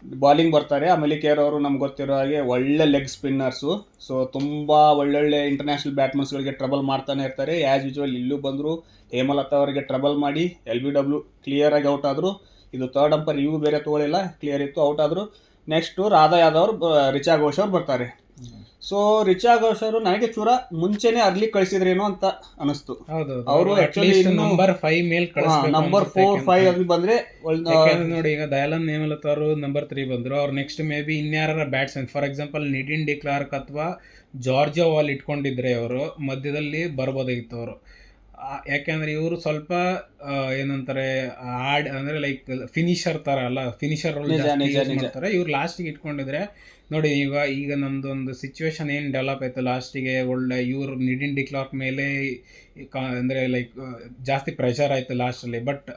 ಬಾಲಿಂಗ್ ಬರ್ತಾರೆ. ಅಮೆಲಿಕೇರ್ ಅವರು ನಮ್ಗೆ ಗೊತ್ತಿರೋ ಹಾಗೆ ಒಳ್ಳೆ ಲೆಗ್ ಸ್ಪಿನ್ನರ್ಸು ಸೊ ತುಂಬ ಒಳ್ಳೊಳ್ಳೆ ಇಂಟರ್ನ್ಯಾಷನಲ್ ಬ್ಯಾಟ್ಮನ್ಸ್ಗಳಿಗೆ ಟ್ರಬಲ್ ಮಾಡ್ತಾನೆ ಇರ್ತಾರೆ. ಆ್ಯಸ್ ಯೂಶ್ವಲ್ ಇಲ್ಲೂ ಬಂದರು ಹೇಮಲತಾ ಅವರಿಗೆ ಟ್ರಬಲ್ ಮಾಡಿ ಎಲ್ ಬಿ ಡಬ್ಲ್ಯೂ ಕ್ಲಿಯರಾಗಿ ಔಟ್ ಆದರು. ಇದು ಥರ್ಡ್ ಅಂಪರ್ ಇವು ಬೇರೆ ತಗೊಳ್ಳಿಲ್ಲ ಕ್ಲಿಯರ್ ಇತ್ತು ಔಟ್ ಆದರು. ನೆಕ್ಸ್ಟು ರಾಧಾ ಯಾದವ್ ರಿಚಾ ಘೋಷ್ ಅವ್ರು ಬರ್ತಾರೆ. ಸೊ ರಿಚಾ ಘೋಷ್ ಅವರು ನನಗೆ ಚೂರ ಮುಂಚೆನೆ ಅರ್ಲಿ ಕಳಿಸಿದ್ರೇನೋ ಅಂತ ಅನಿಸ್ತು. ಹೌದು ಅವರು ನಂಬರ್ ಫೈವ್ ಮೇಲ್ ನಂಬರ್ ಫೋರ್ ಫೈವ್ ಅಲ್ಲಿ ಬಂದ್ರೆ ನೋಡಿ ಈಗ ದಯಾಲನ್ ನೇಮಲತ್ ಅವರು ನಂಬರ್ ತ್ರೀ ಬಂದ್ರು. ಅವ್ರು next maybe ಇನ್ಯಾರ batsman for example Nadine de Klerk ಅಥವಾ ಜಾರ್ಜಿಯಾ ವಾಲ್ ಇಟ್ಕೊಂಡಿದ್ರೆ ಅವರು ಮಧ್ಯದಲ್ಲಿ ಬರ್ಬೋದಾಗಿತ್ತು ಅವರು. ಯಾಕೆಂದ್ರೆ ಇವರು ಸ್ವಲ್ಪ ಏನಂತಾರೆ ಆಡ್ ಅಂದ್ರೆ ಲೈಕ್ ಫಿನಿಷರ್ ತರ ಅಲ್ಲ ಫಿನಿಷರ್. ಮಾಡ್ತಾರೆ. ಇವ್ರು ಲಾಸ್ಟಿಗೆ ಇಟ್ಕೊಂಡಿದ್ರೆ ನೋಡಿ ಈಗ ಈಗ ನಮ್ದು ಒಂದು ಸಿಚುವೇಶನ್ ಏನು ಡೆವಲಪ್ ಆಯ್ತು ಲಾಸ್ಟಿಗೆ ಒಳ್ಳೆ ಇವರು ನಿಡಿನ್ ಡಿ ಕ್ಲಾರ್ಕ್ ಮೇಲೆ ಅಂದ್ರೆ ಲೈಕ್ ಜಾಸ್ತಿ ಪ್ರೆಷರ್ ಆಯ್ತು ಲಾಸ್ಟಲ್ಲಿ but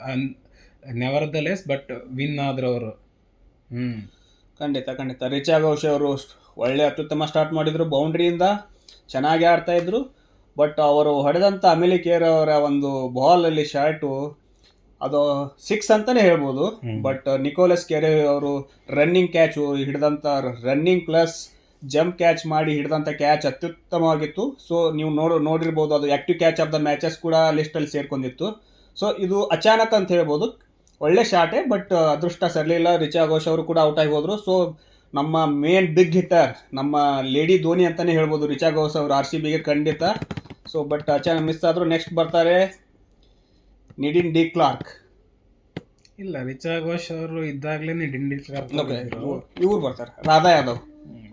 nevertheless but win ಆದ್ರು ಅವರು. ಹ್ಮ್. ಖಂಡಿತ ಖಂಡಿತ. ರಿಚಾ ಘೋಷ್ ಅವರು ಒಳ್ಳೆ ಅತ್ಯುತ್ತಮ ಸ್ಟಾರ್ಟ್ ಮಾಡಿದ್ರು. ಬೌಂಡ್ರಿಯಿಂದ ಚೆನ್ನಾಗಿ ಆಡ್ತಾ ಇದ್ರು. ಬಟ್ ಅವರು ಹೊಡೆದಂಥ ಅಮಿಲಿ ಕೇರ್ ಅವರ ಒಂದು ಬಾಲಲ್ಲಿ ಶಾರ್ಟು ಅದು ಸಿಕ್ಸ್ ಅಂತಲೇ ಹೇಳ್ಬೋದು. ಬಟ್ ನಿಕೋಲಸ್ ಕೆರೆ ಅವರು ರನ್ನಿಂಗ್ ಕ್ಯಾಚು ಹಿಡಿದಂಥ ರನ್ನಿಂಗ್ ಪ್ಲಸ್ ಜಂಪ್ ಕ್ಯಾಚ್ ಮಾಡಿ ಹಿಡಿದಂಥ ಕ್ಯಾಚ್ ಅತ್ಯುತ್ತಮವಾಗಿತ್ತು. ಸೊ ನೀವು ನೋಡು ನೋಡಿರ್ಬೋದು ಅದು active catch of the matches ಕೂಡ ಲಿಸ್ಟಲ್ಲಿ ಸೇರ್ಕೊಂಡಿತ್ತು. ಸೊ ಇದು ಅಚಾನಕ್ ಅಂತ ಹೇಳ್ಬೋದು. ಒಳ್ಳೆ ಶಾಟೇ ಬಟ್ ಅದೃಷ್ಟ ಸರಲಿಲ್ಲ ರಿಚಾ ಘೋಷ್ ಅವರು ಕೂಡ ಔಟ್ ಆಗಿ ಹೋದರು. ಸೊ ನಮ್ಮ ಮೇನ್ ಬಿಗ್ ಹಿಟ್ಟರ್ ನಮ್ಮ ಲೇಡಿ ಧೋನಿ ಅಂತಲೇ ಹೇಳ್ಬೋದು. ರಿಚಾ ಘೋಷ್ ಅವರು ಆರ್ ಸಿ ಬಿಗೆ ಖಂಡಿತ. ಸೊ ಬಟ್ ಅಚಾನಕ್ ಮಿಸ್ ಆದರೂ ನೆಕ್ಸ್ಟ್ ಬರ್ತಾರೆ ನಿಡಿನ್ ಡಿ ಕ್ಲಾರ್ಕ್. ಇಲ್ಲ ರಿಚಾ ಘೋಷ್ ಅವರು ಇದ್ದಾಗಲೇ ನಿಡಿನ್ ಡಿ ಕ್ಲಾರ್ಕ್ ಇವ್ರು ಬರ್ತಾರೆ ರಾಧಾ ಯಾದವ್.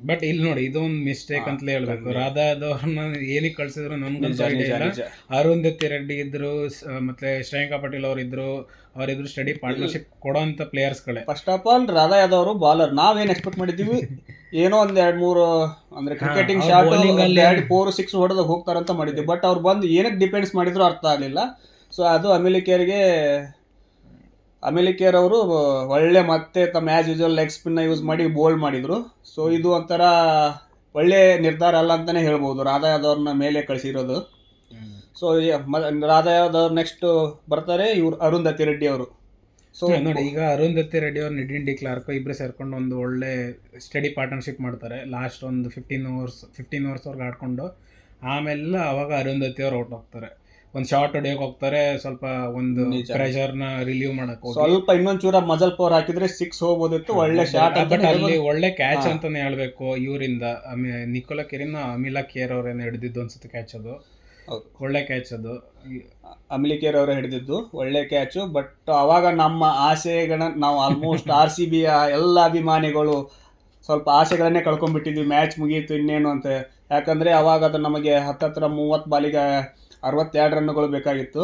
ಬಟ್ ಇಲ್ಲಿ ನೋಡಿ ಇದೊಂದು ಮಿಸ್ಟೇಕ್ ಅಂತಲೇ ಹೇಳ್ಬೇಕು. ರಾಧಾ ಯಾದವ್ರನ್ನ ಏನಕ್ಕೆ ಕಳ್ಸಿದ್ರು ನಮ್ಗೆ ಐಡಿಯಾ ಇಲ್ಲ. ಅರುಂಧತಿ ರೆಡ್ಡಿ ಇದ್ರು ಮತ್ತೆ ಶ್ರೇಯಾಂಕಾ ಪಾಟೀಲ್ ಅವರು ಇದ್ರು ಅವರಿದ್ರು ಸ್ಟಡಿ ಪಾರ್ಟ್ನರ್ಶಿಪ್ ಕೊಡೋಂಥ ಪ್ಲೇಯರ್ಸ್ಗಳೇ first of all Radha Yadav ಅವರು ಬಾಲರ್ ನಾವೇನು ಎಕ್ಸ್ಪೆಕ್ಟ್ ಮಾಡಿದ್ದೀವಿ? ಏನೋ ಒಂದ್ ಎರಡ್ ಮೂರು ಅಂದ್ರೆ ಕ್ರಿಕೆಟಿಂಗ್ ಶಾಟ್ ಎರಡು ಫೋರ್ ಸಿಕ್ಸ್ ಹೊಡೆದು ಹೋಗ್ತಾರಂತ ಮಾಡಿದ್ವಿ. ಬಟ್ ಅವ್ರು ಬಂದು ಏನಕ್ಕೆ ಡಿಪೆಂಡ್ಸ್ ಮಾಡಿದ್ರು ಅರ್ಥ ಆಗಲಿಲ್ಲ. ಸೊ ಅದು ಅಮೇಲಿಕೇರ್ಗೆ ಅಮೆಲಿಕೇರ್ ಅಮಿಲಿ ಅವರು ಒಳ್ಳೆ ಮತ್ತೆ ತಮ್ಮ ಆ್ಯಸ್ ಯೂಸ್ವಲ್ ಲೆಗ್ ಸ್ಪಿನ್ನ ಯೂಸ್ ಮಾಡಿ ಬೋಲ್ಡ್ ಮಾಡಿದ್ರು. ಸೊ ಇದು ಒಂಥರ ಒಳ್ಳೆ ನಿರ್ಧಾರ ಅಲ್ಲ ಅಂತಾನೆ ಹೇಳ್ಬೋದು. ರಾಧಾ ಯಾದವ್ರನ್ನ ಮೇಲೆ ಕಳಿಸಿರೋದು. ಸೊ ರಾಧಾ ಯಾದವ್ ನೆಕ್ಸ್ಟ್ ಬರ್ತಾರೆ ಇವ್ರು ಅರುಂಧತಿ ರೆಡ್ಡಿ ಅವರು. ಸೊ ನೋಡಿ ಈಗ ಅರುಂಧತಿ ರೆಡ್ಡಿ ಅವ್ರು ನಿಡಿನ್ ಡಿ ಕ್ಲಾರ್ಕ್ ಇಬ್ಬರು ಸೇರ್ಕೊಂಡು ಒಂದು ಒಳ್ಳೆ ಸ್ಟಡಿ ಪಾರ್ಟ್ನರ್ಶಿಪ್ ಮಾಡ್ತಾರೆ ಲಾಸ್ಟ್ ಒಂದು ಫಿಫ್ಟೀನ್ ಅವರ್ಸ್ ಫಿಫ್ಟೀನ್ ಓವರ್ಸ್ವರೆಗೆ ಆಡ್ಕೊಂಡು ಆಮೇಲೆ ಅವಾಗ ಅರುಂಧತಿ ಅವ್ರು ಔಟ್ ಹೋಗ್ತಾರೆ ಒಂದು ಶಾರ್ಟ್ ಹೊಡಿಯೋಕೆ ಹೋಗ್ತಾರೆ ಸ್ವಲ್ಪ ಒಂದು. ಪ್ರೆಷರ್ನ ರಿಲೀವ್ ಮಾಡಕ್ಕೆ ಸ್ವಲ್ಪ ಇನ್ನೊಂದು ಚೂರ ಮಜಲ್ ಪವರ್ ಹಾಕಿದ್ರೆ ಸಿಕ್ಸ್ ಹೋಗ್ಬೋದಿತ್ತು ಒಳ್ಳೆ ಶಾರ್ಟ್ ಬಟ್ ಅಲ್ಲಿ ಒಳ್ಳೆ ಕ್ಯಾಚ್. ಅಂತಾನೆ ಹೇಳ್ಬೇಕು ಇವರಿಂದ ನಿಕೋಲಾ ಕೆರಿನ ಅಮಿಲಾ ಕೇರ್ ಅವ್ರೇನು ಹಿಡಿದಿದ್ದು ಅನ್ಸುತ್ತೆ ಕ್ಯಾಚ್ ಅದು. ಒಳ್ಳೆ ಕ್ಯಾಚ್ ಅದು. ಅಮಿಲಿಕೇರ್ ಅವರು ಹಿಡಿದಿದ್ದು ಒಳ್ಳೆ ಕ್ಯಾಚು ಬಟ್ ಅವಾಗ ನಮ್ಮ ಆಸೆಗಳ ನಾವು ಆಲ್ಮೋಸ್ಟ್ ಆರ್ ಸಿ ಬಿಯ ಎಲ್ಲ ಅಭಿಮಾನಿಗಳು ಸ್ವಲ್ಪ ಆಸೆಗಳನ್ನೇ ಕಳ್ಕೊಂಡ್ಬಿಟ್ಟಿದ್ವಿ. ಮ್ಯಾಚ್ ಮುಗೀತು ಇನ್ನೇನು ಅಂತ. ಯಾಕಂದ್ರೆ ಅವಾಗ ಅದು ನಮಗೆ ಹತ್ತತ್ರ ಮೂವತ್ತು ಬಾಲಿಗೆ ಅರವತ್ತೆರಡು ರನ್ನುಗಳು ಬೇಕಾಗಿತ್ತು.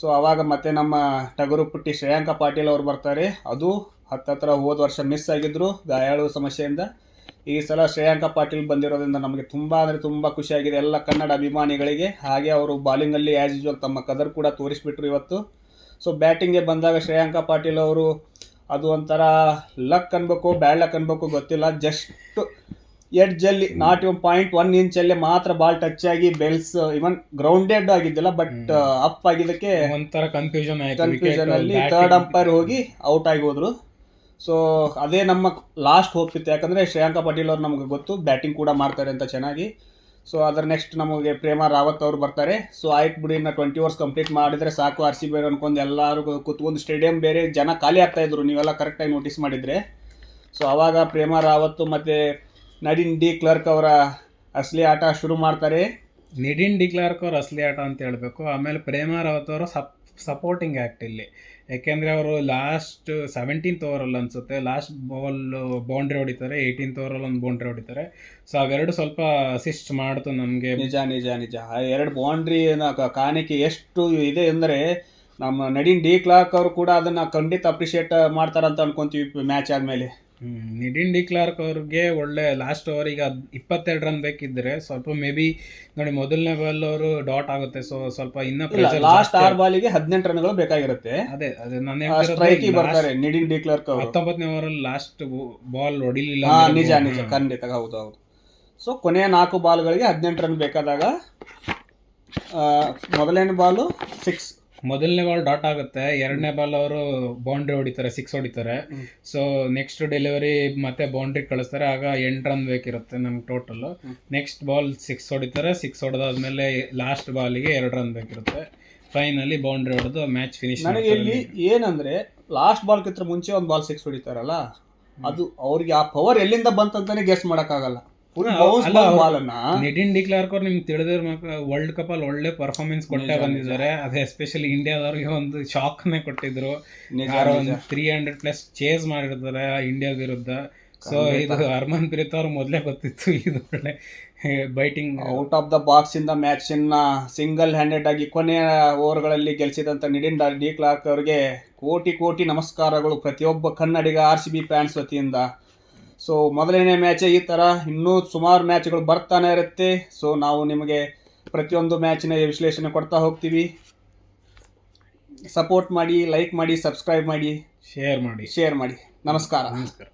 ಸೊ ಅವಾಗ ಮತ್ತೆ ನಮ್ಮ ಟಗರು ಪುಟ್ಟಿ ಶ್ರೇಯಾಂಕ ಪಾಟೀಲ್ ಅವರು ಬರ್ತಾರೆ. ಅದು ಹತ್ತತ್ರ ಹೋದ ವರ್ಷ ಮಿಸ್ ಆಗಿದ್ರು. ಗಾಯಾಳು ಸಮಸ್ಯೆಯಿಂದ. ಈ ಸಲ ಶ್ರೇಯಾಂಕ ಪಾಟೀಲ್ ಬಂದಿರೋದ್ರಿಂದ ನಮಗೆ ತುಂಬ ಅಂದರೆ ತುಂಬ ಖುಷಿಯಾಗಿದೆ ಎಲ್ಲ ಕನ್ನಡ ಅಭಿಮಾನಿಗಳಿಗೆ ಹಾಗೆ ಅವರು ಬಾಲಿಂಗಲ್ಲಿ ಆ್ಯಸ್ ಯೂಶ್ವಲ್ ತಮ್ಮ ಕದರ್ ಕೂಡ ತೋರಿಸ್ಬಿಟ್ರು ಇವತ್ತು. ಸೊ ಬ್ಯಾಟಿಂಗ್ಗೆ ಬಂದಾಗ ಶ್ರೇಯಾಂಕ ಪಾಟೀಲ್ ಅವರು ಅದು ಒಂಥರ ಲಕ್ ಅನ್ಬೇಕು ಬ್ಯಾಡ್ ಲಕ್ ಅನ್ಬೇಕು ಗೊತ್ತಿಲ್ಲ. ಜಸ್ಟ್ ಎಡ್ಜಲ್ಲಿ ನಾಟ್ ಇವನ್ ಪಾಯಿಂಟ್ ಒನ್ ಇಂಚಲ್ಲಿ ಮಾತ್ರ ಬಾಲ್ ಟಚ್ ಆಗಿ ಬೆಲ್ಸ್ ಇವನ್ ಗ್ರೌಂಡೆಡ್ ಆಗಿದ್ದಿಲ್ಲ ಬಟ್ ಅಪ್ ಆಗಿದ್ದಕ್ಕೆ ಒಂಥರ ಕನ್ಫ್ಯೂಷನ್ ಆಯ್ತು. ಕನ್ಫ್ಯೂಷನ್ ಅಲ್ಲಿ ಥರ್ಡ್ ಅಂಪೈರ್ ಹೋಗಿ ಔಟ್ ಆಗಿ ಹೋದ್ರು. ಸೊ ಅದೇ ನಮ್ಮ ಲಾಸ್ಟ್ ಹೋಪ್ ಇತ್ತು. ಯಾಕಂದ್ರೆ ಶ್ರೇಯಾಂಕ ಪಾಟೀಲ್ ಅವ್ರು ನಮಗೆ ಗೊತ್ತು ಬ್ಯಾಟಿಂಗ್ ಕೂಡ ಮಾಡ್ತಾರೆ ಅಂತ ಚೆನ್ನಾಗಿ. ಸೊ ಅದರ ನೆಕ್ಸ್ಟ್ ನಮಗೆ ಪ್ರೇಮ ರಾವತ್ ಅವರು ಬರ್ತಾರೆ. ಸೊ ಆಯ್ತು ಬಿಡಿ, ಇನ್ನು ಟ್ವೆಂಟಿ ಅವರ್ಸ್ ಕಂಪ್ಲೀಟ್ ಮಾಡಿದರೆ ಸಾಕು ಆರ್ ಸಿ ಬಿ ಅನ್ಕೊಂಡು ಎಲ್ಲರೂ ಕುತ್ಕೊಂಡು ಸ್ಟೇಡಿಯಂ ಬೇರೆ ಜನ ಖಾಲಿ ಆಗ್ತಾಯಿದ್ರು ನೀವೆಲ್ಲ ಕರೆಕ್ಟಾಗಿ ನೋಟಿಸ್ ಮಾಡಿದರೆ. ಸೊ ಆವಾಗ ಪ್ರೇಮ ರಾವತ್ ಮತ್ತು ನಡಿನ್ ಡಿ ಕ್ಲರ್ಕ್ ಅವರ ಅಸಲಿ ಆಟ ಶುರು ಮಾಡ್ತಾರೆ. ನಿಡಿನ್ ಡಿಕ್ಲಾರ್ಕ್ ಅವ್ರ ಅಸಲಿ ಆಟ ಅಂತ ಹೇಳಬೇಕು. ಆಮೇಲೆ ಪ್ರೇಮ ರಾವತ್ ಅವರು ಸಪ್ ಸಪೋರ್ಟಿಂಗ್ ಆ್ಯಕ್ಟ್ ಇಲ್ಲಿ. ಯಾಕೆಂದರೆ ಅವರು ಲಾಸ್ಟ್ ಸೆವೆಂಟೀನ್ತ್ ಓವರಲ್ಲಿ ಅನಿಸುತ್ತೆ. ಲಾಸ್ಟ್ ಬಾಲ್ ಬೌಂಡ್ರಿ ಹೊಡಿತಾರೆ. ಏಯ್ಟೀನ್ತ್ ಓವರಲ್ಲಿ ಒಂದು ಬೌಂಡ್ರಿ ಹೊಡಿತಾರೆ. ಸೊ ಅವೆರಡು ಸ್ವಲ್ಪ ಅಸಿಸ್ಟ್ ಮಾಡ್ತು ನಮಗೆ. ನಿಜ ನಿಜ ನಿಜ. ಎರಡು ಬೌಂಡ್ರಿ ಕಾಣಿಕೆ ಎಷ್ಟು ಇದೆ ಅಂದರೆ ನಮ್ಮ ನಡೀನ್ ಡಿ ಕ್ಲಾಕ್ ಅವರು ಕೂಡ ಅದನ್ನ ಖಂಡಿತ ಅಪ್ರಿಷಿಯೇಟ್ ಮಾಡ್ತಾರಂತ ಅನ್ಕೊಂತೀವಿ ಮ್ಯಾಚ್ ಆದ್ಮೇಲೆ. ನಿಡಿನ್ ಡಿ ಕ್ಲಾರ್ಕ್ ಅವ್ರಿಗೆ ಒಳ್ಳೆ ಲಾಸ್ಟ್ ಓವರಿಗೆ ಇಪ್ಪತ್ತೆರಡು ರನ್ ಬೇಕಿದ್ರೆ ಸ್ವಲ್ಪ ಮೇ ಬಿ ನೋಡಿ ಮೊದಲನೇ ಬಾಲ್ ಅವರು ಡಾಟ್ ಆಗುತ್ತೆ ಸೊ ಸ್ವಲ್ಪ ಇನ್ನೂ ಲಾಸ್ಟ್ ಆರ್ ಬಾಲಿಗೆ ಹದಿನೆಂಟು ರನ್ಗಳು ಬೇಕಾಗಿರುತ್ತೆ. ಅದೇ ಅದೇ ನಾನು ಸ್ಟ್ರೈಕ್ ಬರ್ತಾರೆ ನಿಡಿನ್ ಡಿ ಕ್ಲರ್ಕ್ ಅವರು. ಹತ್ತೊಂಬತ್ತನೇ ಓವರಲ್ಲಿ ಲಾಸ್ಟ್ ಬಾಲ್ ಹೊಡಿಲಿಲ್ಲ ನಿಜ ನಿಜ ಖಂಡಿತ ಹೌದು ಹೌದು. ಸೊ ಕೊನೆಯ ನಾಲ್ಕು ಬಾಲ್ಗಳಿಗೆ ಹದಿನೆಂಟು ರನ್ ಬೇಕಾದಾಗ ಮೊದಲನೇ ಬಾಲು ಸಿಕ್ಸ್ ಮೊದಲನೇ ಬಾಲ್ ಡಾಟ್ ಆಗುತ್ತೆ ಎರಡನೇ ಬಾಲ್ ಅವರು ಬೌಂಡ್ರಿ ಹೊಡಿತಾರೆ ಸಿಕ್ಸ್ ಹೊಡಿತಾರೆ. ಸೊ ನೆಕ್ಸ್ಟ್ ಡೆಲಿವರಿ ಮತ್ತೆ ಬೌಂಡ್ರಿ ಕಳಿಸ್ತಾರೆ ಆಗ ಎಂಟು ರನ್ ಬೇಕಿರುತ್ತೆ ನಮ್ಗೆ ಟೋಟಲ್ ನೆಕ್ಸ್ಟ್ ಬಾಲ್ ಸಿಕ್ಸ್ ಹೊಡಿತಾರೆ ಸಿಕ್ಸ್ ಹೊಡೆದಾದ್ಮೇಲೆ ಲಾಸ್ಟ್ ಬಾಲಿಗೆ ಎರಡು ರನ್ ಬೇಕಿರುತ್ತೆ. ಫೈನಲಿ ಬೌಂಡ್ರಿ ಹೊಡೆದು ಮ್ಯಾಚ್ ಫಿನಿಶ್ ನನಗೆ ಇಲ್ಲಿ ಏನಂದ್ರೆ ಲಾಸ್ಟ್ ಬಾಲ್ ಕಿತ್ರ ಮುಂಚೆ ಒಂದು ಬಾಲ್ ಸಿಕ್ಸ್ ಹೊಡಿತಾರಲ್ಲ ಅದು ಅವ್ರಿಗೆ ಆ ಪವರ್ ಎಲ್ಲಿಂದ ಬಂತಂತಾನೆ ಗೆಸ್ ಮಾಡಕ್ಕಾಗಲ್ಲ. ಫುಲ್ ಡಿ ಕ್ಲಾರ್ಕ್ ಅವ್ರು- ಅನ್ನ? ನಿಟಿನ್ ಡಿಕ್ಲಾರ್ಕ್ ಅವ್ರು ನಿಮ್ಗೆ ತಿಳಿದಿರೋ ವರ್ಲ್ಡ್ ಕಪ್ ಅಲ್ಲಿ ಒಳ್ಳೆ ಪರ್ಫಾರ್ಮೆನ್ಸ್ ಕೊಟ್ಟೆ ಬಂದಿದ್ದಾರೆ. ಅದೇ ಎಸ್ಪೆಷಲಿ ಇಂಡಿಯಾದವ್ರಿಗೆ ಒಂದು ಕೊಟ್ಟಿದ್ರು. ಯಾರೋ ನಿಜ. ಒಂದು ತ್ರೀ ಹಂಡ್ರೆಡ್ ಪ್ಲಸ್ ಚೇಸ್ ಮಾಡಿರ್ತಾರೆ ಇಂಡಿಯಾ ವಿರುದ್ಧ. ಸೊ ಇದು ಹರ್ಮನ್ ಪ್ರೀತ್ ಅವ್ರು ಮೊದಲೇ ಗೊತ್ತಿತ್ತು ಇದು ಒಳ್ಳೆ batting out of the box ಇಂದ ಮ್ಯಾಚ್ ಇನ್ನ ಸಿಂಗಲ್ ಹ್ಯಾಂಡೆಡ್ ಆಗಿ ಕೊನೆಯ ಓವರ್ಗಳಲ್ಲಿ ಗೆಲ್ಸಿದಂತ ನಿಡಿನ್ ಡಾ- ಡಿ ಕ್ಲಾರ್ಕ್ ಅವರಿಗೆ ಕೋಟಿ ಕೋಟಿ ನಮಸ್ಕಾರಗಳು ಪ್ರತಿಯೊಬ್ಬ Kannadiga R C B fans ವತಿಯಿಂದ. ಸೊ ಮೊದಲನೇ ಮ್ಯಾಚೇ ಈ ಥರ ಇನ್ನೂ ಸುಮಾರು ಮ್ಯಾಚ್ಗಳು ಬರ್ತಾನೆ ಇರುತ್ತೆ. ಸೊ ನಾವು ನಿಮಗೆ ಪ್ರತಿಯೊಂದು ಮ್ಯಾಚಿನ ವಿಶ್ಲೇಷಣೆ ಕೊಡ್ತಾ ಹೋಗ್ತೀವಿ. ಸಪೋರ್ಟ್ ಮಾಡಿ ಲೈಕ್ ಮಾಡಿ ಸಬ್ಸ್ಕ್ರೈಬ್ ಮಾಡಿ ಶೇರ್ ಮಾಡಿ. ಶೇರ್ ಮಾಡಿ. ನಮಸ್ಕಾರ. ನಮಸ್ಕಾರ.